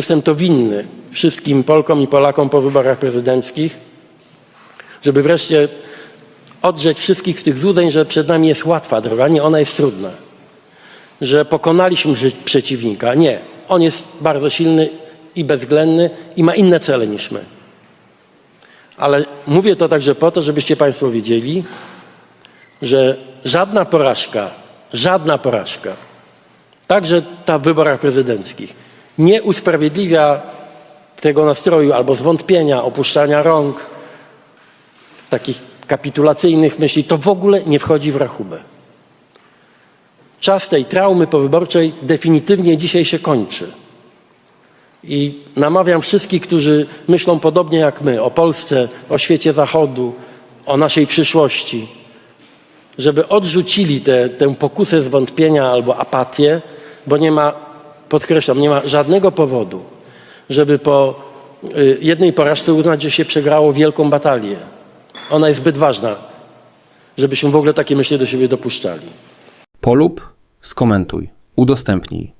Jestem to winny wszystkim Polkom i Polakom po wyborach prezydenckich, żeby wreszcie odrzeć wszystkich z tych złudzeń, że przed nami jest łatwa droga. Nie, ona jest trudna. Że pokonaliśmy przeciwnika. Nie, on jest bardzo silny i bezwzględny i ma inne cele niż my. Ale mówię to także po to, żebyście Państwo wiedzieli, że żadna porażka, żadna porażka, także ta w wyborach prezydenckich, nie usprawiedliwia tego nastroju albo zwątpienia, opuszczania rąk, takich kapitulacyjnych myśli, to w ogóle nie wchodzi w rachubę. Czas tej traumy powyborczej definitywnie dzisiaj się kończy. I namawiam wszystkich, którzy myślą podobnie jak my o Polsce, o świecie Zachodu, o naszej przyszłości, żeby odrzucili tę tę pokusę zwątpienia albo apatię, bo nie ma, podkreślam, nie ma żadnego powodu, żeby po y, jednej porażce uznać, że się przegrało wielką batalię. Ona jest zbyt ważna, żebyśmy w ogóle takie myśli do siebie dopuszczali. Polub, skomentuj, udostępnij.